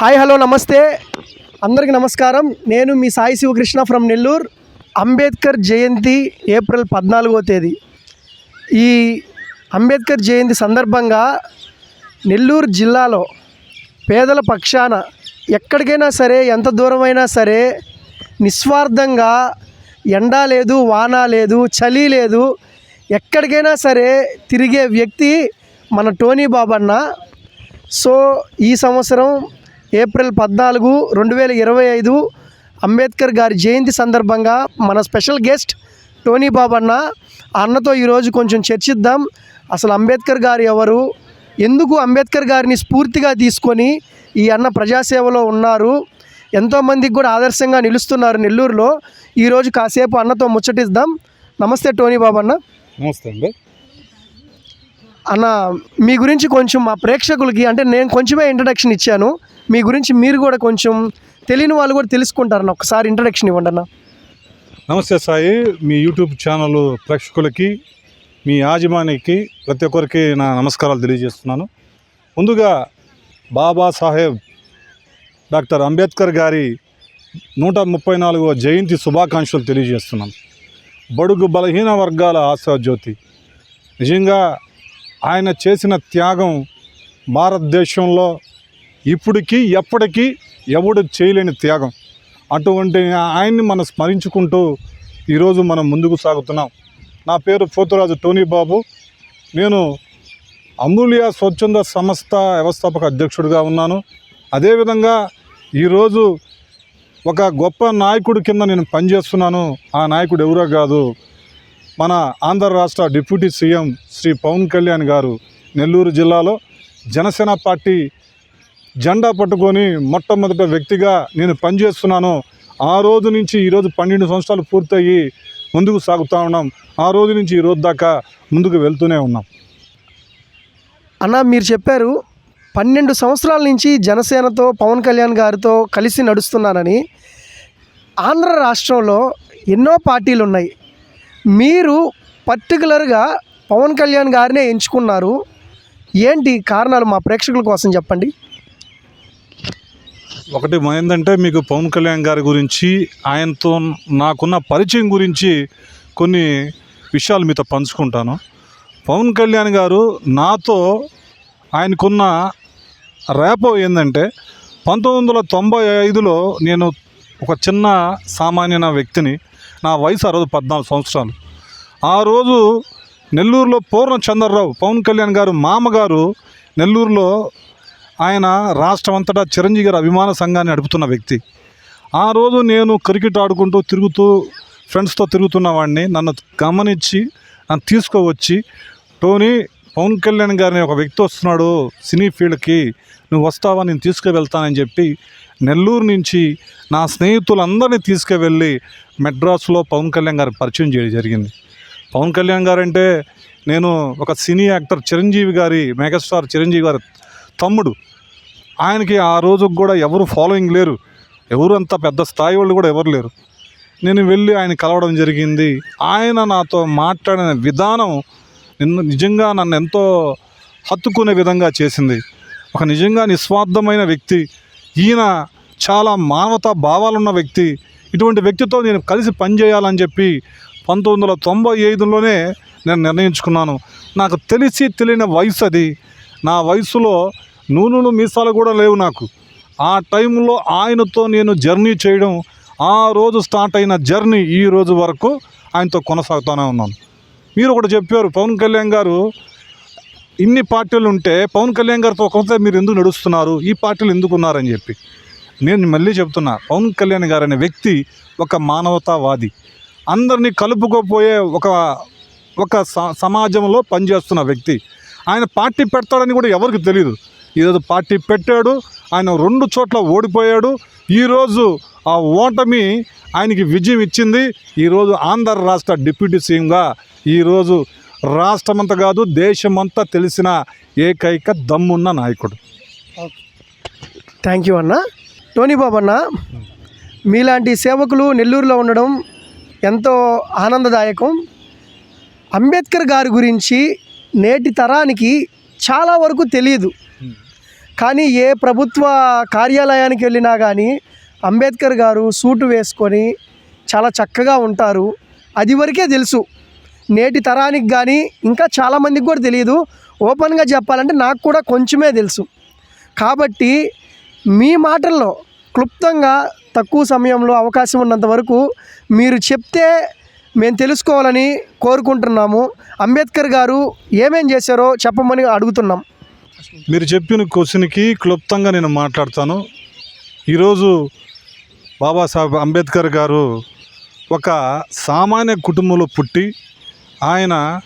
Hi hello నమస్తే. అందరికీ నమస్కారం. నేను మీ సాయి శివకృష్ణ ఫ్రమ్ నెల్లూరు. అంబేద్కర్ జయంతి ఏప్రిల్ పద్నాలుగో తేదీ. ఈ అంబేద్కర్ జయంతి సందర్భంగా నెల్లూరు జిల్లాలో పేదల పక్షాన ఎక్కడికైనా సరే ఎంత దూరమైనా సరే నిస్వార్థంగా ఎండ లేదు వాన లేదు చలి లేదు ఎక్కడికైనా సరే తిరిగే వ్యక్తి మన టోనీ బాబన్న. సో ఈ సంవత్సరం ఏప్రిల్ పద్నాలుగు రెండు వేల ఇరవై ఐదు అంబేద్కర్ గారి జయంతి సందర్భంగా మన స్పెషల్ గెస్ట్ టోనీ బాబు అన్న ఆ అన్నతో ఈరోజు కొంచెం చర్చిద్దాం. అసలు అంబేద్కర్ గారు ఎవరు? ఎందుకు అంబేద్కర్ గారిని స్ఫూర్తిగా తీసుకొని ఈ అన్న ప్రజాసేవలో ఉన్నారు? ఎంతోమందికి కూడా ఆదర్శంగా నిలుస్తున్నారు నెల్లూరులో. ఈరోజు కాసేపు అన్నతో ముచ్చటిద్దాం. నమస్తే టోనీ బాబు అన్న నమస్తే అండి. అన్న మీ గురించి కొంచెం మా ప్రేక్షకులకి అంటే నేను కొంచెమే ఇంట్రడక్షన్ ఇచ్చాను. మీ గురించి మీరు కూడా కొంచెం తెలియని వాళ్ళు కూడా తెలుసుకుంటారన్న ఒకసారి ఇంట్రడక్షన్ ఇవ్వండి అన్న. నమస్తే సాయి. మీ యూట్యూబ్ ఛానల్ ప్రేక్షకులకి మీ యాజమానికి ప్రతి ఒక్కరికి నా నమస్కారాలు తెలియజేస్తున్నాను. ముందుగా బాబాసాహెబ్ డాక్టర్ అంబేద్కర్ గారి నూట ముప్పై నాలుగవ జయంతి శుభాకాంక్షలు తెలియజేస్తున్నాను. బడుగు బలహీన వర్గాల ఆశాజ్యోతి నిజంగా ఆయన చేసిన త్యాగం భారతదేశంలో ఇప్పటికీ ఎప్పటికీ ఎవడు చేయలేని త్యాగం. అటువంటి ఆయన్ని మనం స్మరించుకుంటూ ఈరోజు మనం ముందుకు సాగుతున్నాం. నా పేరు పోతురాజు టోనీ బాబు నేను అమూల్య స్వచ్ఛంద సంస్థ వ్యవస్థాపక అధ్యక్షుడిగా ఉన్నాను. అదేవిధంగా ఈరోజు ఒక గొప్ప నాయకుడి కింద నేను పనిచేస్తున్నాను. ఆ నాయకుడు ఎవరో కాదు మన ఆంధ్ర రాష్ట్ర డిప్యూటీ సీఎం శ్రీ పవన్ కళ్యాణ్ గారు. నెల్లూరు జిల్లాలో జనసేన పార్టీ జెండా పట్టుకొని మొట్టమొదట వ్యక్తిగా నేను పనిచేస్తున్నాను. ఆ రోజు నుంచి ఈరోజు పన్నెండు సంవత్సరాలు పూర్తయి ముందుకు సాగుతూ ఉన్నాం. ఆ రోజు నుంచి ఈ రోజు దాకా ముందుకు వెళ్తూనే ఉన్నాం. అన్న మీరు చెప్పారు పన్నెండు సంవత్సరాల నుంచి జనసేనతో పవన్ కళ్యాణ్ గారితో కలిసి నడుస్తున్నానని. ఆంధ్ర రాష్ట్రంలో ఎన్నో పార్టీలు ఉన్నాయి. మీరు పర్టికులర్గా పవన్ కళ్యాణ్ గారినే ఎంచుకున్నారు. ఏంటి కారణాలు మా ప్రేక్షకుల కోసం చెప్పండి. ఒకటి ఏంటంటే మీకు పవన్ కళ్యాణ్ గారి గురించి ఆయనతో నాకున్న పరిచయం గురించి కొన్ని విషయాలు మీతో పంచుకుంటాను. పవన్ కళ్యాణ్ గారు నాతో ఆయనకున్న రేపో ఏంటంటే పంతొమ్మిది వందల తొంభై ఐదులో నేను ఒక చిన్న సామాన్య వ్యక్తిని నా వయసు అరవై పద్నాలుగు సంవత్సరాలు. ఆ రోజు నెల్లూరులో పూర్ణ చంద్రరావు పవన్ కళ్యాణ్ గారు మామగారు నెల్లూరులో ఆయన రాష్ట్రం అంతటా చిరంజీవి గారి అభిమాన సంఘాన్ని నడుపుతున్న వ్యక్తి. ఆ రోజు నేను క్రికెట్ ఆడుకుంటూ తిరుగుతూ ఫ్రెండ్స్తో తిరుగుతున్న వాడిని నన్ను గమనించి నన్ను తీసుకువచ్చి టోనీ పవన్ కళ్యాణ్ గారిని ఒక వ్యక్తి వస్తున్నాడు సినీ ఫీల్డ్కి. నువ్వు వస్తావా? నేను తీసుకువెళ్తానని చెప్పి నెల్లూరు నుంచి నా స్నేహితులందరినీ తీసుకువెళ్ళి మెడ్రాస్లో పవన్ కళ్యాణ్ గారి పరిచయం చేయడం జరిగింది. పవన్ కళ్యాణ్ గారు అంటే నేను ఒక సినీ యాక్టర్ చిరంజీవి గారి మెగాస్టార్ చిరంజీవి గారి తమ్ముడు. ఆయనకి ఆ రోజుకు కూడా ఎవరు ఫాలోయింగ్ లేరు. ఎవరు అంత పెద్ద స్థాయి వాళ్ళు కూడా ఎవరు లేరు. నేను వెళ్ళి ఆయన కలవడం జరిగింది. ఆయన నాతో మాట్లాడిన విధానం నిన్ను నిజంగా నన్ను ఎంతో హత్తుకునే విధంగా చేసింది. ఒక నిజంగా నిస్వార్థమైన వ్యక్తి. ఈయన చాలా మానవతా భావాలున్న వ్యక్తి. ఇటువంటి వ్యక్తితో నేను కలిసి పనిచేయాలని చెప్పి పంతొమ్మిది వందల తొంభై ఐదులోనే నేను నిర్ణయించుకున్నాను. నాకు తెలిసి తెలియని వయసు అది. నా వయసులో నూనెలు మీసాలు కూడా లేవు నాకు. ఆ టైంలో ఆయనతో నేను జర్నీ చేయడం ఆ రోజు స్టార్ట్ అయిన జర్నీ ఈ రోజు వరకు ఆయనతో కొనసాగుతూనే ఉన్నాను. మీరు ఒకటి చెప్పారు పవన్ కళ్యాణ్ గారు ఇన్ని పార్టీలు ఉంటే పవన్ కళ్యాణ్ గారితో కొంత మీరు ఎందుకు నడుస్తున్నారు? ఈ పార్టీలు ఎందుకు ఉన్నారని చెప్పి. నేను మళ్ళీ చెప్తున్నా పవన్ కళ్యాణ్ గారు అనే వ్యక్తి ఒక మానవతావాది. అందరినీ కలుపుకోపోయే ఒక ఒక స- సమాజంలో పనిచేస్తున్న వ్యక్తి. ఆయన పార్టీ పెడతాడని కూడా ఎవరికి తెలియదు ఈరోజు పార్టీ పెట్టాడు ఆయన రెండు చోట్ల ఓడిపోయాడు. ఈరోజు ఆ ఓటమి ఆయనకి విజయం ఇచ్చింది. ఈరోజు ఆంధ్ర రాష్ట్ర డిప్యూటీ సీఎంగా ఈరోజు రాష్ట్రమంతా కాదు దేశమంతా తెలిసిన ఏకైక దమ్మున్న నాయకుడు. థ్యాంక్ యూ అన్న. టోనీ బాబు అన్న మీలాంటి సేవకులు నెల్లూరులో ఉండడం ఎంతో ఆనందదాయకం. అంబేద్కర్ గారి గురించి నేటి తరానికి చాలా వరకు తెలియదు. కానీ ఏ ప్రభుత్వ కార్యాలయానికి వెళ్ళినా కానీ అంబేద్కర్ గారు సూటు వేసుకొని చాలా చక్కగా ఉంటారు. అది వరకే తెలుసు. నేటి తరానికి కానీ ఇంకా చాలామందికి కూడా తెలియదు ఓపెన్గా చెప్పాలంటే నాకు కూడా కొంచెమే తెలుసు. కాబట్టి మీ మాటల్లో క్లుప్తంగా తక్కువ సమయంలో అవకాశం ఉన్నంత వరకు మీరు చెప్తే మేము తెలుసుకోవాలని కోరుకుంటున్నాము. అంబేద్కర్ గారు ఏమేం చేశారో చెప్పమని అడుగుతున్నాం. మీరు చెప్పిన క్వశ్చన్కి క్లుప్తంగా నేను మాట్లాడతాను. ఈరోజు బాబాసాహెబ్ అంబేద్కర్ గారు ఒక సామాన్య కుటుంబంలో పుట్టి ఆయన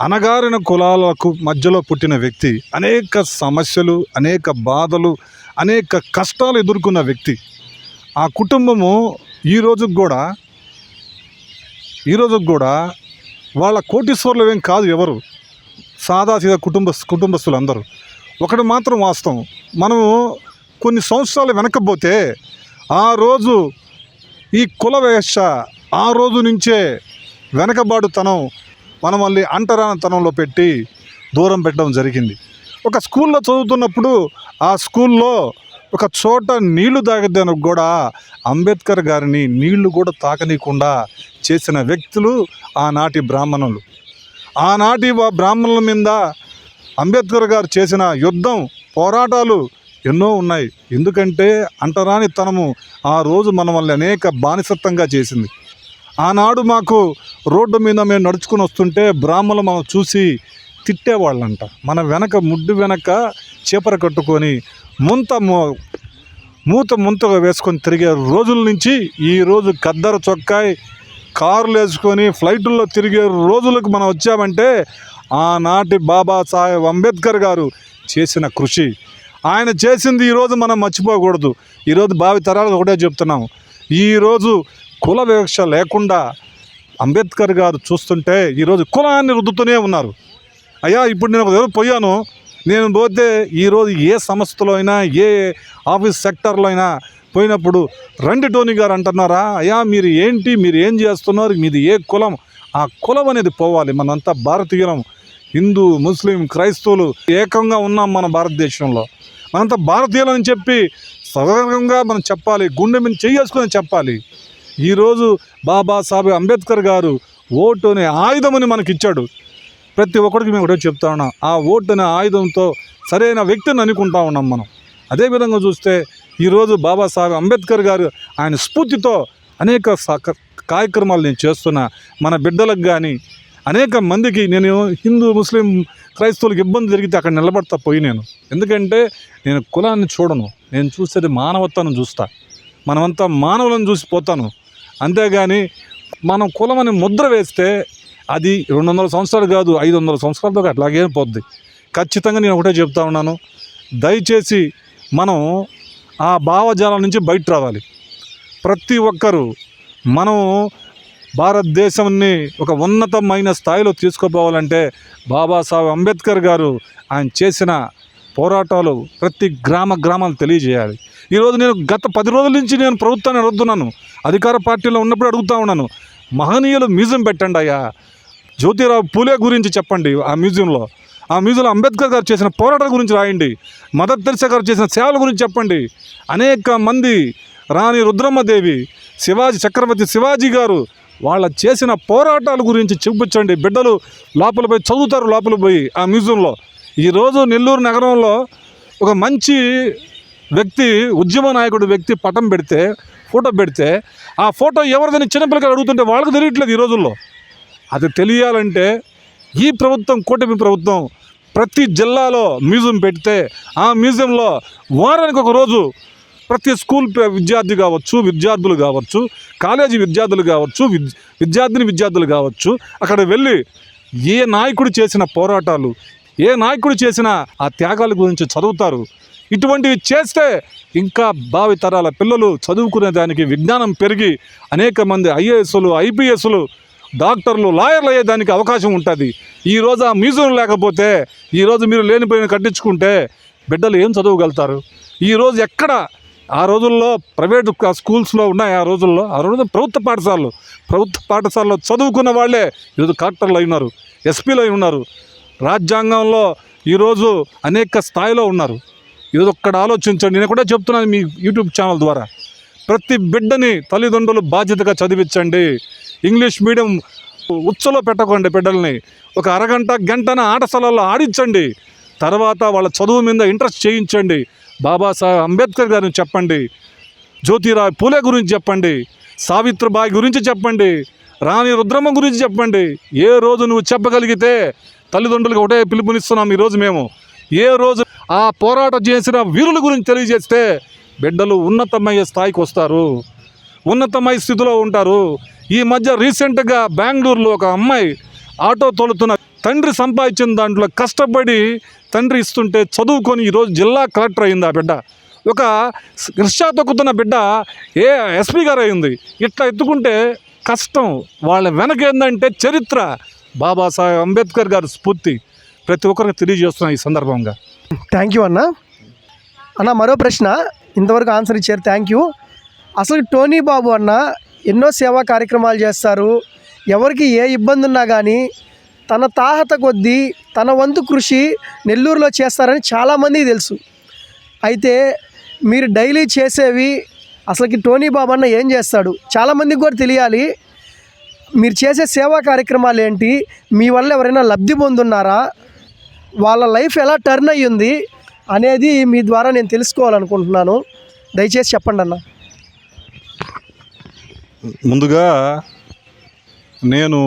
అనగారిన కులాలకు మధ్యలో పుట్టిన వ్యక్తి అనేక సమస్యలు అనేక బాధలు అనేక కష్టాలు ఎదుర్కొన్న వ్యక్తి. ఆ కుటుంబము ఈ కూడా ఈ కూడా వాళ్ళ కోటీశ్వర్లు ఏం కాదు ఎవరు. సాదాసీదా కుటుంబ కుటుంబస్తులు అందరూ ఒకటి మాత్రం వాస్తవం. మనము కొన్ని సంవత్సరాలు వెనకపోతే ఆ రోజు ఈ కుల వేష ఆ రోజు నుంచే వెనకబాటుతనం మనం మళ్ళీ అంటరానితనంలో పెట్టి దూరం పెట్టడం జరిగింది. ఒక స్కూల్లో చదువుతున్నప్పుడు ఆ స్కూల్లో ఒక చోట నీళ్ళు తాగడానికి కూడా అంబేద్కర్ గారిని నీళ్ళు కూడా తాకనీయకుండా చేసిన వ్యక్తులు ఆనాటి బ్రాహ్మణులు. ఆనాటి బ్రాహ్మణుల మీద అంబేద్కర్ గారు చేసిన యుద్ధం పోరాటాలు ఎన్నో ఉన్నాయి. ఎందుకంటే అంటరాని తనము ఆ రోజు మన వల్ల అనేక బానిసత్వంగా చేసింది. ఆనాడు మాకు రోడ్డు మీద మేము నడుచుకుని వస్తుంటే బ్రాహ్మణులు మనం చూసి తిట్టేవాళ్ళంట. మన వెనక ముడ్డు వెనక చేపర కట్టుకొని ముంత మూ- మూత ముంతగా వేసుకొని తిరిగే రోజుల నుంచి ఈరోజు కద్దర చొక్కాయి కార్లు వేసుకొని ఫ్లైటుల్లో తిరిగే రోజులకు మనం వచ్చామంటే ఆనాటి బాబాసాహెబ్ అంబేద్కర్ గారు చేసిన కృషి. ఆయన చేసింది ఈరోజు మనం మర్చిపోకూడదు. ఈరోజు భావి తరాలకు ఒకటే చెప్తున్నాం ఈరోజు కుల వివక్ష లేకుండా అంబేద్కర్ గారు చూస్తుంటే ఈరోజు కులాన్ని రుద్దుతూనే ఉన్నారు. అయ్యా ఇప్పుడు నేను ఒక దగ్గర పోయాను. నేను పోతే ఈరోజు ఏ సంస్థలో అయినా ఏ ఆఫీస్ సెక్టర్లో అయినా పోయినప్పుడు రండి టోనీ గారు అంటున్నారా అయ్యా మీరు ఏంటి మీరు ఏం చేస్తున్నారు మీది ఏ కులం? ఆ కులం అనేది పోవాలి మనంతా భారతీయులం హిందూ ముస్లిం క్రైస్తవులు ఏకంగా ఉన్నాం మన భారతదేశంలో. మనంతా భారతీయులం అని చెప్పి సగర్వంగా మనం చెప్పాలి గుండె మీద చేసుకొని చెప్పాలి. ఈరోజు బాబాసాహెబ్ అంబేద్కర్ గారు ఓటు అనే ఆయుధమని మనకి ఇచ్చాడు ప్రతి ఒక్కరికి మేము ఒకటే చెప్తా ఉన్నాం ఆ ఓటు అనే ఆయుధంతో సరైన వ్యక్తిని అనుకుంటా ఉన్నాం మనం. అదేవిధంగా చూస్తే ఈరోజు బాబాసాహెబ్ అంబేద్కర్ గారు ఆయన స్ఫూర్తితో అనేక కార్యక్రమాలు నేను చేస్తున్నా. మన బిడ్డలకు కానీ అనేక మందికి నేను హిందూ ముస్లిం క్రైస్తవులకు ఇబ్బంది జరిగితే అక్కడ నిలబడతా పోయి నేను. ఎందుకంటే నేను కులాన్ని చూడను. నేను చూసేది మానవత్వాన్ని చూస్తా. మనమంతా మానవులను చూసి పోతాను. అంతేగాని మనం కులం అని ముద్ర వేస్తే అది రెండు వందల సంవత్సరాలు కాదు ఐదు వందల సంవత్సరాలతో అట్లాగే పోద్ది. ఖచ్చితంగా నేను ఒకటే చెప్తా ఉన్నాను. దయచేసి మనం ఆ భావజాలం నుంచి బయట రావాలి. ప్రతి ఒక్కరూ మనం భారతదేశాన్ని ఒక ఉన్నతమైన స్థాయిలో తీసుకుపోవాలంటే బాబాసాహెబ్ అంబేద్కర్ గారు ఆయన చేసిన పోరాటాలు ప్రతి గ్రామ గ్రామాలు తెలియజేయాలి. ఈరోజు నేను గత పది రోజుల నుంచి నేను ప్రభుత్వాన్ని అడుగుతున్నాను. అధికార పార్టీలో ఉన్నప్పుడు అడుగుతా ఉన్నాను. మహనీయులు మ్యూజియం పెట్టండి అయ్యా. జ్యోతిరావు పూలే గురించి చెప్పండి ఆ మ్యూజియంలో. ఆ మ్యూజియంలో అంబేద్కర్ గారు చేసిన పోరాటాల గురించి రాయండి. మదర్ తెరిసా గారు చేసిన సేవల గురించి చెప్పండి. అనేక మంది రాణి రుద్రమ్మదేవి శివాజీ చక్రవర్తి శివాజీ గారు వాళ్ళ చేసిన పోరాటాల గురించి చూపించండి. బిడ్డలు లోపల పోయి చదువుతారు లోపల పోయి ఆ మ్యూజియంలో. ఈరోజు నెల్లూరు నగరంలో ఒక మంచి వ్యక్తి ఉద్యమ నాయకుడు వ్యక్తి పటం పెడితే ఫోటో పెడితే ఆ ఫోటో ఎవరిదని చిన్నపిల్లలు అడుగుతుంటే వాళ్ళకి తెలియట్లేదు ఈ రోజుల్లో. అది తెలియాలంటే ఈ ప్రభుత్వం కూటమి ప్రభుత్వం ప్రతి జిల్లాలో మ్యూజియం పెడితే ఆ మ్యూజియంలో వారానికి ఒక రోజు ప్రతి స్కూల్ విద్యార్థి కావచ్చు విద్యార్థులు కావచ్చు కాలేజీ విద్యార్థులు కావచ్చు విద్యార్థిని విద్యార్థులు కావచ్చు అక్కడ వెళ్ళి ఏ నాయకుడు చేసిన పోరాటాలు ఏ నాయకుడు చేసిన ఆ త్యాగాల గురించి చదువుతారు. ఇటువంటివి చేస్తే ఇంకా భావి తరాల పిల్లలు చదువుకునే దానికి విజ్ఞానం పెరిగి అనేక మంది ఐఏఎస్లు ఐపీఎస్లు డాక్టర్లు లాయర్లు అయ్యేదానికి అవకాశం ఉంటుంది. ఈరోజు ఆ మ్యూజియం లేకపోతే ఈరోజు మీరు లేనిపోయిన కట్టించుకుంటే బిడ్డలు ఏం చదవగలుగుతారు? ఈరోజు ఎక్కడ? ఆ రోజుల్లో ప్రైవేట్ స్కూల్స్లో ఉన్నాయి ఆ రోజుల్లో. ఆ రోజు ప్రభుత్వ పాఠశాలలు. ప్రభుత్వ పాఠశాలలో చదువుకున్న వాళ్ళే ఈరోజు కలెక్టర్లు అయి ఉన్నారు ఎస్పీలు అయి ఉన్నారు. రాజ్యాంగంలో ఈరోజు అనేక స్థాయిలో ఉన్నారు. ఇదొక్కడ ఆలోచించండి. నేను కూడా చెప్తున్నాను మీ యూట్యూబ్ ఛానల్ ద్వారా. ప్రతి బిడ్డని తల్లిదండ్రులు బాధ్యతగా చదివించండి. ఇంగ్లీష్ మీడియం ఉచ్చలో పెట్టకండి బిడ్డల్ని. ఒక అరగంట గంటన ఆట స్థలాల్లో ఆడించండి. తర్వాత వాళ్ళ చదువు మీద ఇంట్రెస్ట్ చేయించండి. బాబాసాహెబ్ అంబేద్కర్ గారిని చెప్పండి. జ్యోతిరాయ్ పూలే గురించి చెప్పండి. సావిత్రిబాయి గురించి చెప్పండి. రాణి రుద్రమ్మ గురించి చెప్పండి. ఏ రోజు నువ్వు చెప్పగలిగితే తల్లిదండ్రులకు ఒకటే పిలుపునిస్తున్నాం ఈరోజు మేము. ఏ రోజు ఆ పోరాటం చేసిన వీరుల గురించి తెలియజేస్తే బిడ్డలు ఉన్నతమయ్యే స్థాయికి వస్తారు. ఉన్నతమయ్యే స్థితిలో ఉంటారు. ఈ మధ్య రీసెంట్గా బెంగళూరులో ఒక అమ్మాయి ఆటో తోలుతున్న తండ్రి సంపాదించిన దాంట్లో కష్టపడి తండ్రి ఇస్తుంటే చదువుకొని ఈరోజు జిల్లా కలెక్టర్ అయింది ఆ బిడ్డ. ఒక రిక్షా తొక్కుతున్న బిడ్డ ఏ ఎస్పీ గారు అయింది. ఇట్లా ఎత్తుకుంటే కష్టం. వాళ్ళ వెనక ఏంటంటే చరిత్ర. బాబాసాహెబ్ అంబేద్కర్ గారి స్ఫూర్తి. ప్రతి ఒక్కరికి తెలియజేస్తున్నాం ఈ సందర్భంగా. థ్యాంక్ యూ అన్న. అన్న మరో ప్రశ్న. ఇంతవరకు ఆన్సర్ ఇచ్చారు. థ్యాంక్ యూ అసలు టోనీ బాబు అన్న ఎన్నో సేవా కార్యక్రమాలు చేస్తారు. ఎవరికి ఏ ఇబ్బంది ఉన్నా కానీ తన తాహత కొద్దీ తన వంతు కృషి నెల్లూరులో చేస్తారని చాలామందికి తెలుసు. అయితే మీరు డైలీ చేసేవి అసలుకి టోనీ బాబు అన్న ఏం చేస్తాడు? చాలామందికి కూడా తెలియాలి. మీరు చేసే సేవా కార్యక్రమాలు ఏంటి? మీ వల్ల ఎవరైనా లబ్ధి పొందున్నారా? వాళ్ళ లైఫ్ ఎలా టర్న్ అయ్యింది? అనేది మీ ద్వారా నేను తెలుసుకోవాలనుకుంటున్నాను. దయచేసి చెప్పండి అన్న ముందుగా నేను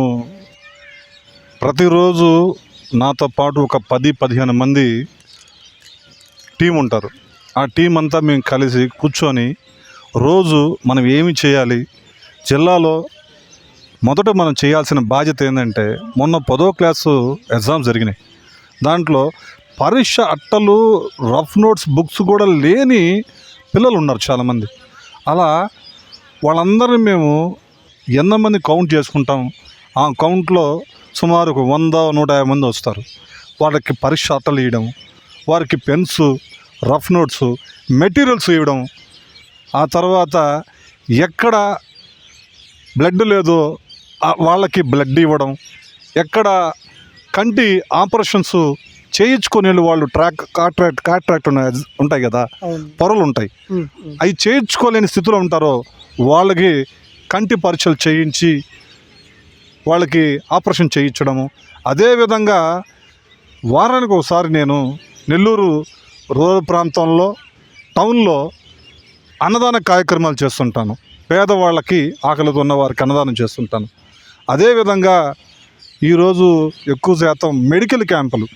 ప్రతిరోజు నాతో పాటు ఒక పది పదిహేను మంది టీం ఉంటారు. ఆ టీం అంతా మేము కలిసి కూర్చొని రోజు మనం ఏమి చేయాలి జిల్లాలో మొదట మనం చేయాల్సిన బాధ్యత ఏంటంటే మొన్న పదో క్లాసు ఎగ్జామ్స్ జరిగినాయి. దాంట్లో పరీక్ష అట్టలు రఫ్ నోట్స్ బుక్స్ కూడా లేని పిల్లలు ఉన్నారు చాలామంది. అలా వాళ్ళందరినీ మేము ఎంతమంది కౌంట్ చేసుకుంటాం. ఆ కౌంట్లో సుమారు ఒక వంద నూట యాభై మంది వస్తారు. వాళ్ళకి పరీక్ష అట్టలు ఇవ్వడం వారికి పెన్స్ రఫ్ నోట్స్ మెటీరియల్స్ ఇవ్వడం. ఆ తర్వాత ఎక్కడ బ్లడ్ లేదో వాళ్ళకి బ్లడ్ ఇవ్వడం. ఎక్కడ కంటి ఆపరేషన్స్ చేయించుకునే వాళ్ళు ట్రాక్ కాట్రాక్ట్ కాట్రాక్ట్ ఉన్నాయి ఉంటాయి కదా? పొరలు ఉంటాయి. అవి చేయించుకోలేని స్థితిలో ఉంటారో వాళ్ళకి కంటి పరీక్షలు చేయించి వాళ్ళకి ఆపరేషన్ చేయించడము. అదేవిధంగా వారానికి ఒకసారి నేను నెల్లూరు రూరల్ ప్రాంతంలో టౌన్లో అన్నదాన కార్యక్రమాలు చేస్తుంటాను. పేదవాళ్ళకి ఆకలితో ఉన్న వారికి అన్నదానం చేస్తుంటాను. అదేవిధంగా ఈరోజు ఎక్కువ శాతం మెడికల్ క్యాంపులు.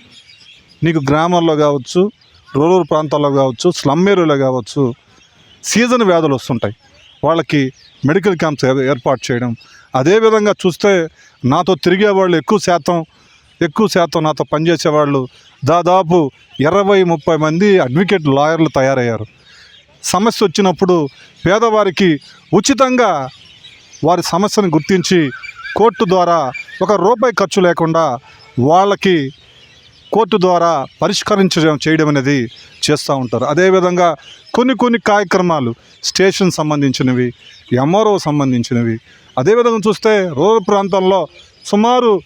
నీకు గ్రామాల్లో కావచ్చు రూరల్ ప్రాంతాల్లో కావచ్చు స్లమ్ ఏరియాలో కావచ్చు సీజన్ వ్యాధులు వస్తుంటాయి. వాళ్ళకి మెడికల్ క్యాంప్స్ ఏ- ఏర్పాటు చేయడం. అదేవిధంగా చూస్తే నాతో తిరిగే వాళ్ళు ఎక్కువ శాతం ఎక్కువ శాతం నాతో పనిచేసే వాళ్ళు దాదాపు ఇరవై ముప్పై మంది అడ్వకేట్ లాయర్లు తయారయ్యారు. సమస్య వచ్చినప్పుడు పేదవారికి ఉచితంగా వారి సమస్యను గుర్తించి కోర్టు ద్వారా ఒక రూపాయి ఖర్చు లేకుండా వాళ్ళకి కోర్టు ద్వారా పరిష్కరించడం చేయడం అనేది చేస్తూ ఉంటారు. అదేవిధంగా కొన్ని కొన్ని కార్యక్రమాలు స్టేషన్ సంబంధించినవి ఎంఆర్ఓ సంబంధించినవి. అదేవిధంగా చూస్తే రూరల్ ప్రాంతాల్లో సుమారు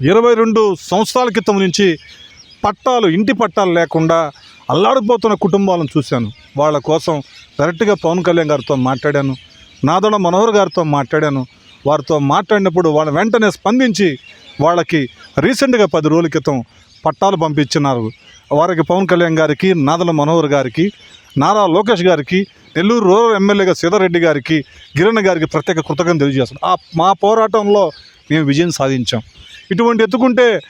ఇరవై రెండు సంవత్సరాల క్రితం నుంచి పట్టాలు ఇంటి పట్టాలు లేకుండా అల్లాడిపోతున్న కుటుంబాలను చూశాను. వాళ్ళ కోసం డైరెక్ట్గా పవన్ కళ్యాణ్ గారితో మాట్లాడాను. నాదొడ మనోహర్ గారితో మాట్లాడాను. వారితో మాట్లాడినప్పుడు వాళ్ళ వెంటనే స్పందించి వాళ్ళకి రీసెంట్గా పది రోజుల క్రితం పట్టాలు పంపించినారు. వారికి పవన్ కళ్యాణ్ గారికి నాదల మనోహర్ గారికి నారా లోకేష్ గారికి నెల్లూరు రూరల్ ఎమ్మెల్యేగా సీతారెడ్డి గారికి కిరణ్ గారికి ప్రత్యేక కృతజ్ఞత తెలియజేస్తాను ఆ మా పోరాటంలో మేము విజయం సాధించాం. ఇటువంటి ఎత్తుకుంటే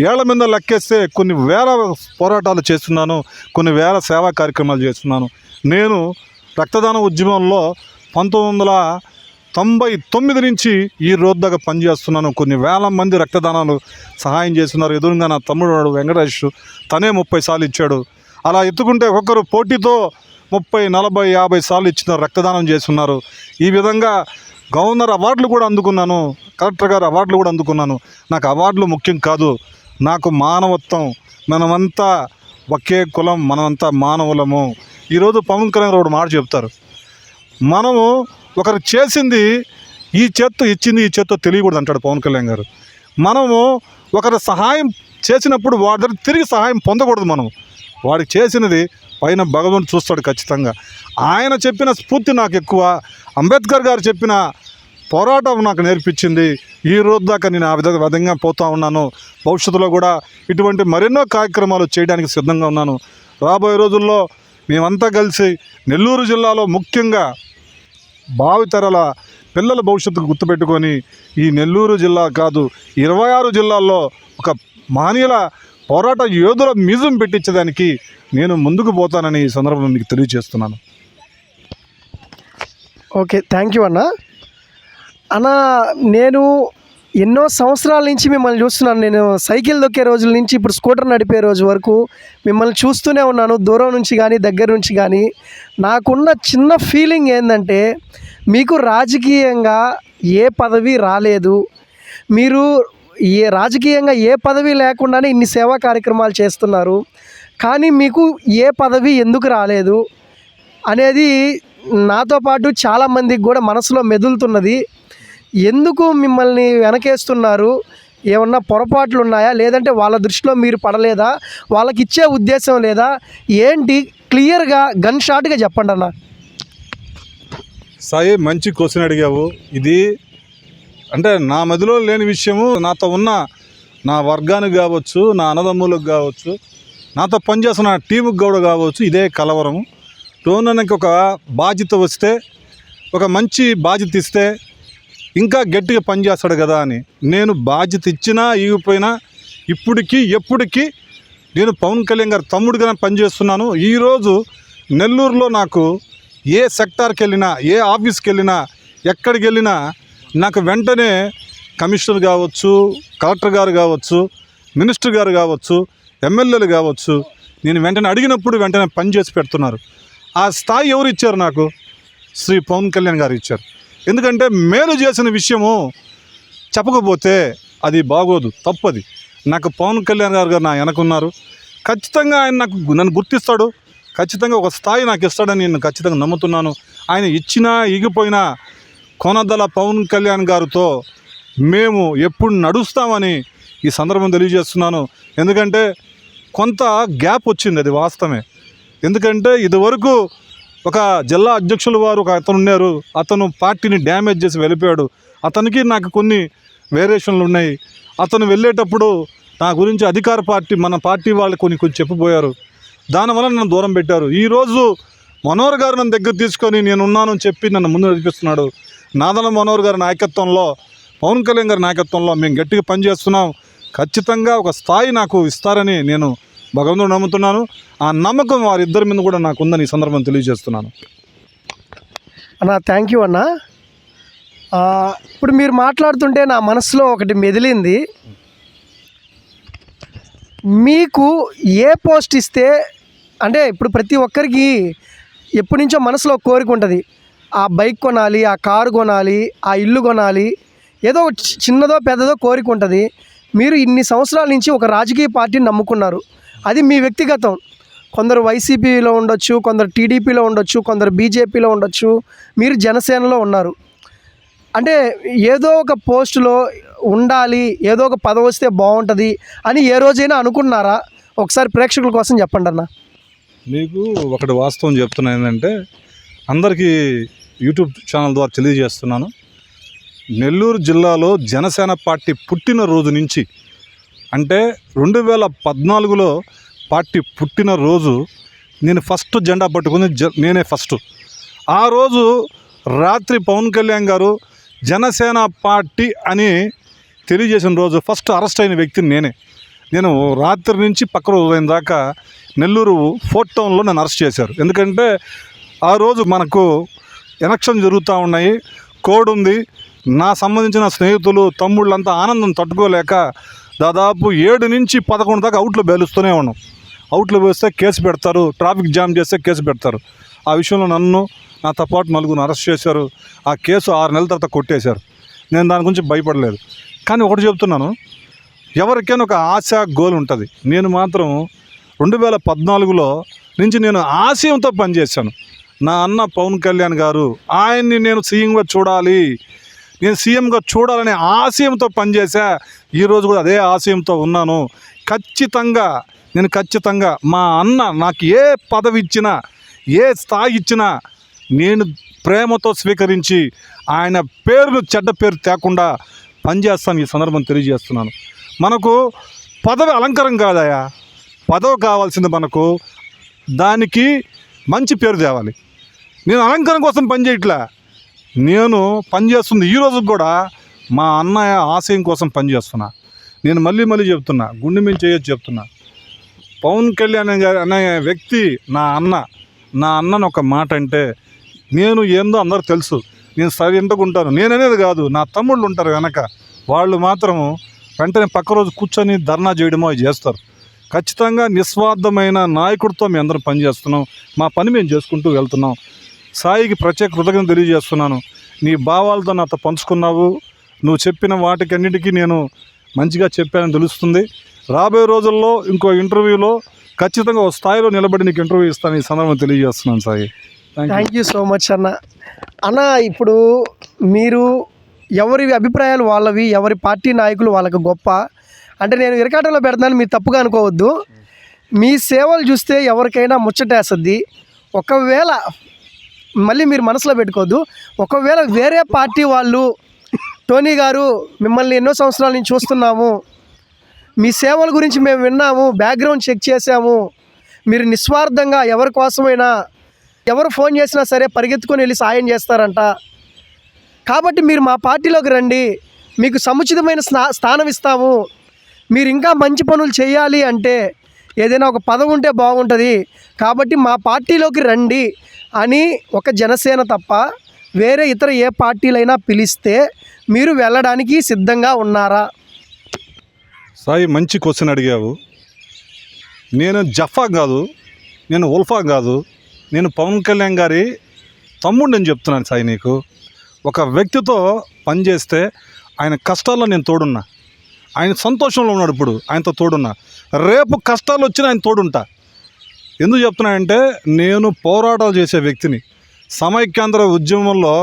ఏళ్ళ మీద లెక్కేస్తే కొన్ని వేల పోరాటాలు చేస్తున్నాను కొన్ని వేల సేవా కార్యక్రమాలు చేస్తున్నాను. నేను రక్తదాన ఉద్యమంలో పంతొమ్మిది వందల తొంభై తొమ్మిది నుంచి ఈ రోజు దాకా పనిచేస్తున్నాను. కొన్ని వేల మంది రక్తదానాలు సహాయం చేస్తున్నారు. ఎదురుగా నా తమ్ముడు వెంకటేష్. తనే ముప్పై సార్లు ఇచ్చాడు. అలా ఎత్తుకుంటే ఒక్కొక్కరు పోటీతో ముప్పై నలభై యాభై సార్లు ఇచ్చిన రక్తదానం చేస్తున్నారు. ఈ విధంగా గవర్నర్ అవార్డులు కూడా అందుకున్నాను. కలెక్టర్ గారు అవార్డులు కూడా అందుకున్నాను. నాకు అవార్డులు ముఖ్యం కాదు. నాకు మానవత్వం మనమంతా ఒకే కులం మనమంతా మానవులము. ఈరోజు పవన్ కళ్యాణ్ గారు మాట చెప్తారు. మనము ఒకరు చేసింది ఈ చేత్తో ఇచ్చింది ఈ చేత్తో తెలియకూడదు అంటాడు పవన్ కళ్యాణ్ గారు. మనము ఒకరు సహాయం చేసినప్పుడు వాడి దగ్గర తిరిగి సహాయం పొందకూడదు మనం. వాడికి చేసినది పైన భగవంతుడు చూస్తాడు ఖచ్చితంగా. ఆయన చెప్పిన స్ఫూర్తి నాకు ఎక్కువ. అంబేద్కర్ గారు చెప్పిన పోరాటం నాకు నేర్పించింది. ఈ రోజు దాకా నేను ఆ విధ విధంగా పోతూ ఉన్నాను. భవిష్యత్తులో కూడా ఇటువంటి మరెన్నో కార్యక్రమాలు చేయడానికి సిద్ధంగా ఉన్నాను. రాబోయే రోజుల్లో మేమంతా కలిసి నెల్లూరు జిల్లాలో ముఖ్యంగా భావితరాల పిల్లల భవిష్యత్తుకు గుర్తుపెట్టుకొని ఈ నెల్లూరు జిల్లా కాదు ఇరవై ఆరు జిల్లాల్లో ఒక మాన్యుల పోరాట యోధుల మ్యూజియం పెట్టించడానికి నేను ముందుకు పోతానని ఈ సందర్భంలో మీకు తెలియజేస్తున్నాను. ఓకే థ్యాంక్ యూ అన్న. అన్న నేను ఎన్నో సంవత్సరాల నుంచి మిమ్మల్ని చూస్తున్నాను. నేను సైకిల్ దొక్కే రోజుల నుంచి ఇప్పుడు స్కూటర్ నడిపే రోజు వరకు మిమ్మల్ని చూస్తూనే ఉన్నాను. దూరం నుంచి కానీ దగ్గర నుంచి కానీ నాకున్న చిన్న ఫీలింగ్ ఏంటంటే మీకు రాజకీయంగా ఏ పదవి రాలేదు. మీరు ఏ రాజకీయంగా ఏ పదవి లేకుండానే ఇన్ని సేవా కార్యక్రమాలు చేస్తున్నారు. కానీ మీకు ఏ పదవి ఎందుకు రాలేదు అనేది నాతో పాటు చాలామందికి కూడా మనసులో మెదులుతున్నది. ఎందుకు మిమ్మల్ని వెనకేస్తున్నారు? ఏమన్నా పొరపాట్లు ఉన్నాయా లేదంటే వాళ్ళ దృష్టిలో మీరు పడలేదా? వాళ్ళకి ఇచ్చే ఉద్దేశం లేదా? ఏంటి? క్లియర్గా గన్ షాట్గా చెప్పండి అన్న. సాయి మంచి క్వశ్చన్ అడిగావు. ఇది అంటే నా మదిలో లేని విషయము నాతో ఉన్న నా వర్గానికి కావచ్చు నా అన్నదమ్ములకు కావచ్చు నాతో పనిచేస్తున్న నా టీముకి కూడా కావచ్చు ఇదే కలవరము. టోనకి ఒక బాధ్యత వస్తే ఒక మంచి బాధ్యత ఇస్తే ఇంకా గట్టిగా పనిచేస్తాడు కదా అని. నేను బాధ్యత ఇచ్చినా ఇగిపోయినా ఇప్పటికీ ఎప్పటికీ నేను పవన్ కళ్యాణ్ గారు తమ్ముడిగా పనిచేస్తున్నాను. ఈరోజు నెల్లూరులో నాకు ఏ సెక్టార్కి వెళ్ళినా ఏ ఆఫీస్కి వెళ్ళినా ఎక్కడికి వెళ్ళినా నాకు వెంటనే కమిషనర్ కావచ్చు కలెక్టర్ గారు కావచ్చు మినిస్టర్ గారు కావచ్చు ఎమ్మెల్యేలు కావచ్చు నేను వెంటనే అడిగినప్పుడు వెంటనే పని చేసి పెడుతున్నారు. ఆ స్థాయి ఎవరు ఇచ్చారు నాకు? శ్రీ పవన్ కళ్యాణ్ గారు ఇచ్చారు. ఎందుకంటే మేలు చేసిన విషయము చెప్పకపోతే అది బాగోదు తప్పది. నాకు పవన్ కళ్యాణ్ గారు గారు నా వెనకున్నారు. ఖచ్చితంగా ఆయన నాకు నన్ను గుర్తిస్తాడు. ఖచ్చితంగా ఒక స్థాయి నాకు ఇస్తాడని నేను ఖచ్చితంగా నమ్ముతున్నాను. ఆయన ఇచ్చినా ఇగిపోయినా కొనదల పవన్ కళ్యాణ్ గారితో మేము ఎప్పుడు నడుస్తామని ఈ సందర్భం తెలియజేస్తున్నాను. ఎందుకంటే కొంత గ్యాప్ వచ్చింది అది వాస్తవమే. ఎందుకంటే ఇదివరకు ఒక జిల్లా అధ్యక్షులు వారు ఒక అతను ఉన్నారు. అతను పార్టీని డ్యామేజ్ చేసి వెళ్ళిపోయాడు. అతనికి నాకు కొన్ని వేరియేషన్లు ఉన్నాయి. అతను వెళ్ళేటప్పుడు నా గురించి అధికార పార్టీ మన పార్టీ వాళ్ళు కొన్ని కొన్ని చెప్పిపోయారు దానివల్ల నన్ను దూరం పెట్టారు. ఈరోజు మనోహర్ గారు నన్ను దగ్గర తీసుకొని నేనున్నానని చెప్పి నన్ను ముందు నడిపిస్తున్నాడు. నాదన మనోహర్ గారి నాయకత్వంలో పవన్ కళ్యాణ్ గారి నాయకత్వంలో మేము గట్టిగా పనిచేస్తున్నాం. ఖచ్చితంగా ఒక స్థాయి నాకు ఇస్తారని నేను భగవంతుడు నమ్ముతున్నాను. ఆ నమ్మకం వారిద్దరి మీద కూడా నాకు ఉందని ఈ సందర్భం తెలియజేస్తున్నాను. అన్న థ్యాంక్ యూ అన్న. ఇప్పుడు మీరు మాట్లాడుతుంటే నా మనసులో ఒకటి మెదిలింది. మీకు ఏ పోస్ట్ ఇస్తే అంటే ఇప్పుడు ప్రతి ఒక్కరికి ఎప్పటి నుంచో మనసులో కోరిక ఉంటుంది. ఆ బైక్ కొనాలి ఆ కారు కొనాలి ఆ ఇల్లు కొనాలి ఏదో చి- చిన్నదో పెద్దదో కోరిక ఉంటుంది. మీరు ఇన్ని సంవత్సరాల నుంచి ఒక రాజకీయ పార్టీని నమ్ముకున్నారు. అది మీ వ్యక్తిగతం. కొందరు వైసీపీలో ఉండొచ్చు కొందరు టీడీపీలో ఉండొచ్చు కొందరు బీజేపీలో ఉండొచ్చు మీరు జనసేనలో ఉన్నారు. అంటే ఏదో ఒక పోస్టులో ఉండాలి ఏదో ఒక పదవి వస్తే బాగుంటుంది అని ఏ రోజైనా అనుకున్నారా? ఒకసారి ప్రేక్షకుల కోసం చెప్పండి అన్న. మీకు ఒకటి వాస్తవం చెప్తున్నా ఏంటంటే అందరికీ యూట్యూబ్ ఛానల్ ద్వారా తెలియజేస్తున్నాను. నెల్లూరు జిల్లాలో జనసేన పార్టీ పుట్టిన రోజు నుంచి అంటే రెండు వేల పద్నాలుగులో పార్టీ పుట్టిన రోజు నేను ఫస్ట్ జెండా పట్టుకుని జ నేనే ఫస్ట్. ఆ రోజు రాత్రి పవన్ కళ్యాణ్ గారు జనసేన పార్టీ అని తెలియజేసిన రోజు ఫస్ట్ అరెస్ట్ అయిన వ్యక్తిని నేనే. నేను రాత్రి నుంచి పక్క రోజు దాకా నెల్లూరు ఫోర్ట్ టౌన్లో నన్ను అరెస్ట్ చేశారు. ఎందుకంటే ఆ రోజు మనకు ఎలక్షన్ జరుగుతూ ఉన్నాయి కోడ్ ఉంది. నా సంబంధించిన స్నేహితులు తమ్ముళ్ళంతా ఆనందం తట్టుకోలేక దాదాపు ఏడు నుంచి పదకొండు దాకా అవుట్లో బేలుస్తూనే ఉన్నాం. అవుట్లో వేస్తే కేసు పెడతారు ట్రాఫిక్ జామ్ చేస్తే కేసు పెడతారు. ఆ విషయంలో నన్ను నాతో పాటు నలుగురు అరెస్ట్ చేశారు. ఆ కేసు ఆరు నెలల తర్వాత కొట్టేశారు. నేను దాని గురించి భయపడలేదు. కానీ ఒకటి చెప్తున్నాను ఎవరికైనా ఒక ఆశ గోల్ ఉంటుంది. నేను మాత్రం రెండు వేల పద్నాలుగులో నుంచి నేను ఆశయంతో పనిచేశాను. నా అన్న పవన్ కళ్యాణ్ గారు ఆయన్ని నేను సీఎంగా చూడాలి. నేను సీఎంగా చూడాలనే ఆశయంతో పనిచేశా ఈరోజు కూడా అదే ఆశయంతో ఉన్నాను. ఖచ్చితంగా నేను ఖచ్చితంగా మా అన్న నాకు ఏ పదవి ఇచ్చినా ఏ స్థాయి ఇచ్చినా నేను ప్రేమతో స్వీకరించి ఆయన పేరును చెడ్డ పేరు తేకుండా పనిచేస్తాను ఈ సందర్భం తెలియజేస్తున్నాను. మనకు పదవి అలంకారం కాదయా పదవి కావాల్సింది మనకు దానికి మంచి పేరు తేవాలి. నేను అలంకారం కోసం పనిచేయట్లే. నేను పనిచేస్తుంది ఈ రోజు కూడా మా అన్నయ్య ఆశయం కోసం పనిచేస్తున్నా నేను మళ్ళీ మళ్ళీ చెప్తున్నా. గుండె మీద చేయొచ్చు చెప్తున్నా. పవన్ కళ్యాణ్ అనే వ్యక్తి నా అన్న. నా అన్నను ఒక మాట అంటే నేను ఏందో అందరూ తెలుసు. నేను సైలెంట్గా ఉంటాను? నేననేది కాదు. నా తమ్ముళ్ళు ఉంటారు వెనక. వాళ్ళు మాత్రము వెంటనే పక్క రోజు కూర్చొని ధర్నా చేయడమో చేస్తారు. ఖచ్చితంగా నిస్వార్థమైన నాయకుడితో మేము అందరం పనిచేస్తున్నాం మా పని మేము చేసుకుంటూ వెళ్తున్నాం. సాయికి ప్రత్యేక కృతజ్ఞత తెలియజేస్తున్నాను. నీ భావాలతో నాతో పంచుకున్నావు. నువ్వు చెప్పిన వాటికన్నిటికీ నేను మంచిగా చెప్పానని తెలుస్తుంది. రాబోయే రోజుల్లో ఇంకో ఇంటర్వ్యూలో ఖచ్చితంగా ఒక స్థాయిలో నిలబడి నీకు ఇంటర్వ్యూ ఇస్తాను. ఈ సందర్భం తెలియజేస్తున్నాను Sai. Thank you so much అన్న. అన్న ఇప్పుడు మీరు ఎవరి అభిప్రాయాలు వాళ్ళవి ఎవరి పార్టీ నాయకులు వాళ్ళకి గొప్ప. అంటే నేను ఇరకాటంలో పెడతాను మీరు తప్పుగా అనుకోవద్దు. మీ సేవలు చూస్తే ఎవరికైనా ముచ్చటేస్తుంది. ఒకవేళ మళ్ళీ మీరు మనసులో పెట్టుకోవద్దు. ఒకవేళ వేరే పార్టీ వాళ్ళు టోనీ గారు మిమ్మల్ని ఎన్నో సంవత్సరాల నుంచి చూస్తున్నాము. మీ సేవల గురించి మేము విన్నాము బ్యాక్గ్రౌండ్ చెక్ చేసాము మీరు నిస్వార్థంగా ఎవరి కోసమైనా ఎవరు ఫోన్ చేసినా సరే పరిగెత్తుకొని వెళ్ళి సాయం చేస్తారంట. కాబట్టి మీరు మా పార్టీలోకి రండి. మీకు సముచితమైన స్నా స్థానం ఇస్తాము. మీరు ఇంకా మంచి పనులు చేయాలి అంటే ఏదైనా ఒక పదవి ఉంటే బాగుంటుంది. కాబట్టి మా పార్టీలోకి రండి. అని ఒక జనసేన తప్ప వేరే ఇతర ఏ పార్టీలైనా పిలిస్తే మీరు వెళ్ళడానికి సిద్ధంగా ఉన్నారా? సాయి మంచి క్వశ్చన్ అడిగావు. నేను జఫా కాదు నేను ఉల్ఫా కాదు నేను పవన్ కళ్యాణ్ గారి తమ్ముడు అని చెప్తున్నాను సాయి నీకు. ఒక వ్యక్తితో పనిచేస్తే ఆయన కష్టాల్లో నేను తోడున్నా. ఆయన సంతోషంలో ఉన్నాడు ఇప్పుడు ఆయనతో తోడున్నా. రేపు కష్టాలు వచ్చినా ఆయన తోడుంటా. ఎందుకు చెప్తున్నానంటే నేను పోరాటాలు చేసే వ్యక్తిని. సమైక్యాంధ్ర ఉద్యమంలో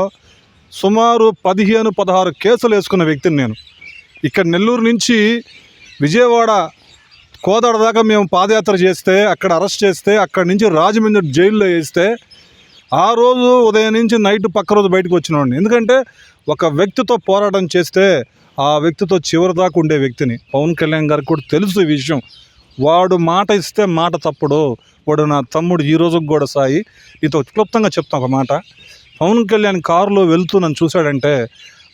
సుమారు పదిహేను పదహారు కేసులు వేసుకున్న వ్యక్తిని నేను. ఇక్కడ నెల్లూరు నుంచి విజయవాడ కోదాడ దాకా మేము పాదయాత్ర చేస్తే అక్కడ అరెస్ట్ చేస్తే అక్కడి నుంచి రాజమండ్రి జైల్లో వేస్తే ఆ రోజు ఉదయం నుంచి నైట్ పక్క రోజు బయటకు వచ్చినవాడిని. ఎందుకంటే ఒక వ్యక్తితో పోరాటం చేస్తే ఆ వ్యక్తితో చివరి దాకా ఉండే వ్యక్తిని. పవన్ కళ్యాణ్ గారికి కూడా తెలుసు ఈ విషయం. వాడు మాట ఇస్తే మాట తప్పుడు. వాడు నా తమ్ముడు ఈ రోజుకు కూడా సాయి. నీతో క్లుప్తంగా చెప్తాను ఒక మాట. పవన్ కళ్యాణ్ కారులో వెళ్తూ నన్ను చూశాడంటే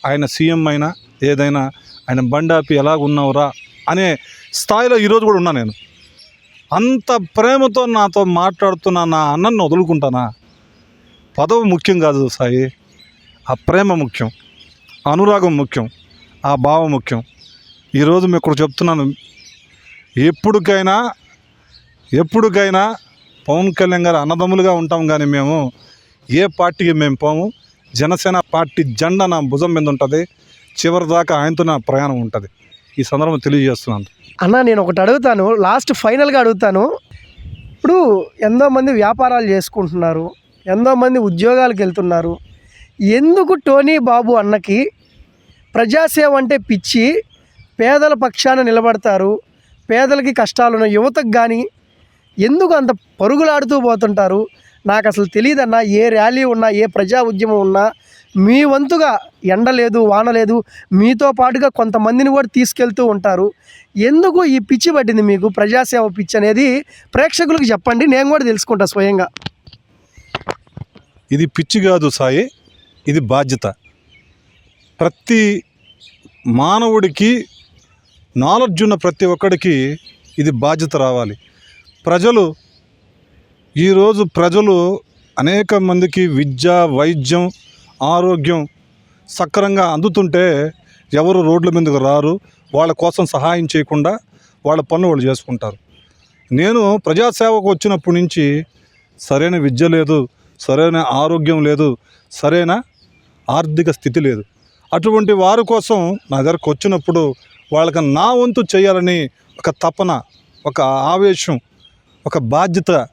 ఆయన సీఎం అయినా ఏదైనా ఆయన బండాపి ఎలాగున్నావురా అనే స్థాయిలో ఈరోజు కూడా ఉన్నా నేను. అంత ప్రేమతో నాతో మాట్లాడుతున్న నా అన్నను వదులుకుంటానా? పదవి ముఖ్యం కాదు సాయి. ఆ ప్రేమ ముఖ్యం. అనురాగం ముఖ్యం. ఆ భావం ముఖ్యం. ఈరోజు మీకు చెప్తున్నాను. ఎప్పుడుకైనా ఎప్పుడుకైనా పవన్ కళ్యాణ్ గారు అన్నదమ్ములుగా ఉంటాం కానీ మేము ఏ పార్టీకి మేము పోము. జనసేన పార్టీ జెండా నా భుజం మీద ఉంటుంది. చివరి దాకా ఆయనతో నా ప్రయాణం ఉంటుంది. ఈ సందర్భం తెలియజేస్తున్నాను. అన్న నేను ఒకటి అడుగుతాను. లాస్ట్ ఫైనల్గా అడుగుతాను. ఇప్పుడు ఎంతోమంది వ్యాపారాలు చేసుకుంటున్నారు. ఎంతోమంది ఉద్యోగాలకు వెళ్తున్నారు. ఎందుకు టోనీ బాబు అన్నకి ప్రజాసేవ అంటే పిచ్చి పేదల పక్షాన నిలబడతారు? పేదలకి కష్టాలున్న యువతకు కానీ ఎందుకు అంత పరుగులాడుతూ పోతుంటారు? నాకు అసలు తెలియదన్నా ఏ ర్యాలీ ఉన్నా ఏ ప్రజా ఉద్యమం ఉన్నా మీ వంతుగా ఎండ లేదు వాన లేదు మీతో పాటుగా కొంతమందిని కూడా తీసుకెళ్తూ ఉంటారు. ఎందుకు ఈ పిచ్చి పట్టింది మీకు? ప్రజాసేవ పిచ్చి అనేది ప్రేక్షకులకు చెప్పండి నేను కూడా తెలుసుకుంటా స్వయంగా. ఇది పిచ్చి కాదు సాయి ఇది బాధ్యత. ప్రతి మానవుడికి నాలెడ్జ్ ఉన్న ప్రతి ఒక్కడికి ఇది బాధ్యత రావాలి. ప్రజలు ఈరోజు ప్రజలు అనేక మందికి విద్య వైద్యం ఆరోగ్యం సక్రంగా అందుతుంటే ఎవరు రోడ్ల మీదకు రారు వాళ్ళ కోసం సహాయం చేయకుండా వాళ్ళ పనులు వాళ్ళు చేసుకుంటారు. నేను ప్రజాసేవకు వచ్చినప్పటి నుంచి సరైన విద్య లేదు సరైన ఆరోగ్యం లేదు సరైన ఆర్థిక స్థితి లేదు. అటువంటి వారి కోసం నా దగ్గరకు వచ్చినప్పుడు వాళ్ళకి నా వంతు చేయాలని ఒక తపన ఒక ఆవేశం ఒక బాధ్యత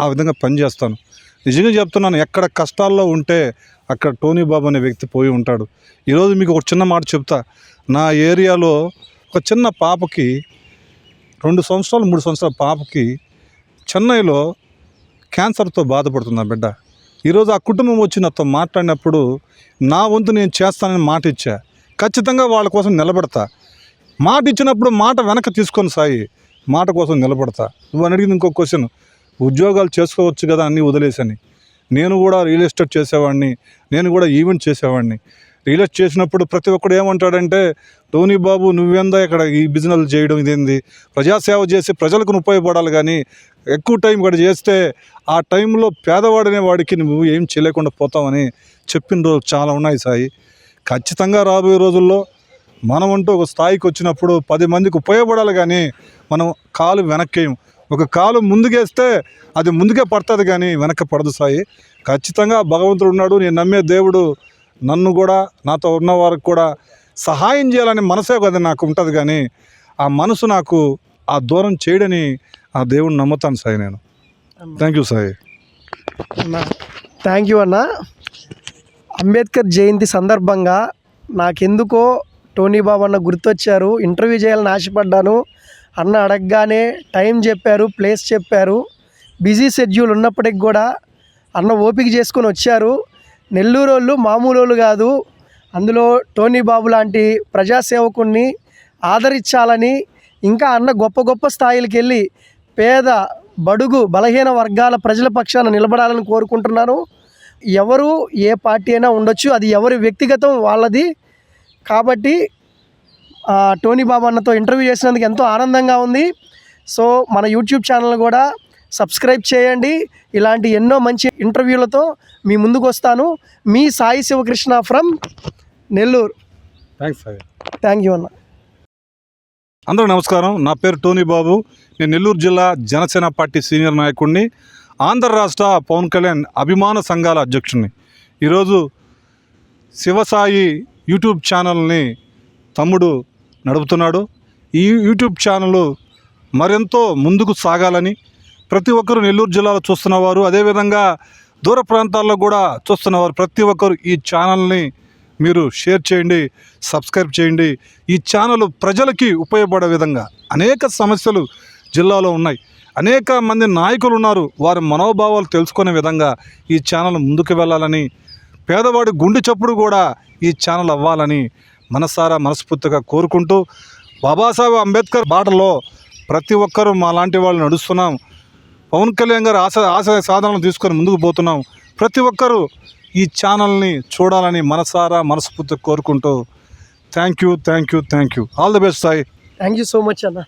ఆ విధంగా పనిచేస్తాను. నిజంగా చెప్తున్నాను ఎక్కడ కష్టాల్లో ఉంటే అక్కడ టోనీ బాబు అనే వ్యక్తి పోయి ఉంటాడు. ఈరోజు మీకు ఒక చిన్న మాట చెప్తా. నా ఏరియాలో ఒక చిన్న పాపకి రెండు సంవత్సరాలు మూడు సంవత్సరాల పాపకి చెన్నైలో క్యాన్సర్తో బాధపడుతుంది ఆ బిడ్డ? ఈరోజు ఆ కుటుంబం వచ్చి నాతో మాట్లాడినప్పుడు నా వంతు నేను చేస్తానని మాట ఇచ్చా. ఖచ్చితంగా వాళ్ళ కోసం నిలబడతా. మాట ఇచ్చినప్పుడు మాట వెనక్కి తీసుకొని సాయి మాట కోసం నిలబడతా. నువ్వు అని అడిగింది ఇంకో క్వశ్చన్ ఉద్యోగాలు చేసుకోవచ్చు కదా అన్నీ వదిలేసని. నేను కూడా రియల్ ఎస్టేట్ చేసేవాడిని నేను కూడా ఈవెంట్ చేసేవాడిని. రియల్ ఎస్టేట్ చేసినప్పుడు ప్రతి ఒక్కడు ఏమంటాడంటే ధోని బాబు నువ్వేందా ఇక్కడ ఈ బిజినెస్ చేయడం ఇదేంది? ప్రజాసేవ చేసి ప్రజలకు ఉపయోగపడాలి కానీ ఎక్కువ టైం ఇక్కడ చేస్తే ఆ టైంలో పేదవాడనే వాడికి నువ్వు ఏం చేయలేకుండా పోతావని చెప్పిన రోజు చాలా ఉన్నాయి సాయి. ఖచ్చితంగా రాబోయే రోజుల్లో మనం అంటూ ఒక స్థాయికి వచ్చినప్పుడు పది మందికి ఉపయోగపడాలి కానీ మనం కాలు వెనక్కేయం. ఒక కాలు ముందుకేస్తే అది ముందుకే పడుతుంది కానీ వెనక్కి పడదు సాయి. ఖచ్చితంగా భగవంతుడు ఉన్నాడు నేను నమ్మే దేవుడు నన్ను కూడా నాతో ఉన్న వారికి కూడా సహాయం చేయాలనే మనసే కదా నాకు ఉంటుంది కానీ ఆ మనసు నాకు ఆ దూరం చేయడని ఆ దేవుడిని నమ్ముతాను సాయి నేను. Thank you Sai. Thank you అన్న. అంబేద్కర్ జయంతి సందర్భంగా నాకెందుకో టోనీ బాబు అన్న గుర్తొచ్చారు. ఇంటర్వ్యూ చేయాలని ఆశపడ్డాను. అన్న అడగగానే టైం చెప్పారు ప్లేస్ చెప్పారు. బిజీ షెడ్యూల్ ఉన్నప్పటికి కూడా అన్న ఓపిక చేసుకొని వచ్చారు. నెల్లూరు వాళ్ళు మామూలు వాళ్ళు కాదు. అందులో టోనీ బాబు లాంటి ప్రజాసేవకుణ్ణి ఆదరించాలని ఇంకా అన్న గొప్ప గొప్ప స్థాయిలకు వెళ్ళి పేద బడుగు బలహీన వర్గాల ప్రజల పక్షాన నిలబడాలని కోరుకుంటున్నాను. ఎవరు ఏ పార్టీ అయినా ఉండొచ్చు. అది ఎవరి వ్యక్తిగతం వాళ్ళది. కాబట్టి టోనీ బాబు అన్నతో ఇంటర్వ్యూ చేసినందుకు ఎంతో ఆనందంగా ఉంది. సో మన యూట్యూబ్ ఛానల్ కూడా సబ్స్క్రైబ్ చేయండి. ఇలాంటి ఎన్నో మంచి ఇంటర్వ్యూలతో మీ ముందుకు వస్తాను. మీ Sai Sivakrishna from Nellore. Thanks thank you అన్న. అందరూ నమస్కారం. నా పేరు టోనీ బాబు. నేను నెల్లూరు జిల్లా జనసేన పార్టీ సీనియర్ నాయకుడిని ఆంధ్ర రాష్ట్ర పవన్ కళ్యాణ్ అభిమాన సంఘాల అధ్యక్షుడిని. ఈరోజు శివసాయి యూట్యూబ్ ఛానల్ని తమ్ముడు నడుపుతున్నాడు. ఈ యూట్యూబ్ ఛానల్ మరెంతో ముందుకు సాగాలని ప్రతి ఒక్కరు నెల్లూరు జిల్లాలో చూస్తున్నవారు అదేవిధంగా దూర ప్రాంతాల్లో కూడా చూస్తున్నవారు ప్రతి ఒక్కరు ఈ ఛానల్ని మీరు షేర్ చేయండి సబ్స్క్రైబ్ చేయండి. ఈ ఛానల్ ప్రజలకి ఉపయోగపడే విధంగా అనేక సమస్యలు జిల్లాలో ఉన్నాయి. అనేక మంది నాయకులు ఉన్నారు. వారి మనోభావాలు తెలుసుకునే విధంగా ఈ ఛానల్ ముందుకు వెళ్ళాలని పేదవాడి గుండె చప్పుడు కూడా ఈ ఛానల్ అవ్వాలని మనసారా మనస్ఫూర్తిగా కోరుకుంటూ బాబాసాహెబ్ అంబేద్కర్ బాటలో ప్రతి ఒక్కరూ మా లాంటి వాళ్ళు నడుస్తున్నాం. పవన్ కళ్యాణ్ గారు ఆశ ఆశ సాధనలు తీసుకొని ముందుకు పోతున్నాం. ప్రతి ఒక్కరూ ఈ ఛానల్ని చూడాలని మనసారా మనస్ఫూర్తిగా కోరుకుంటూ thank you thank you thank you. All the best Sai. Thank you so much అన్న.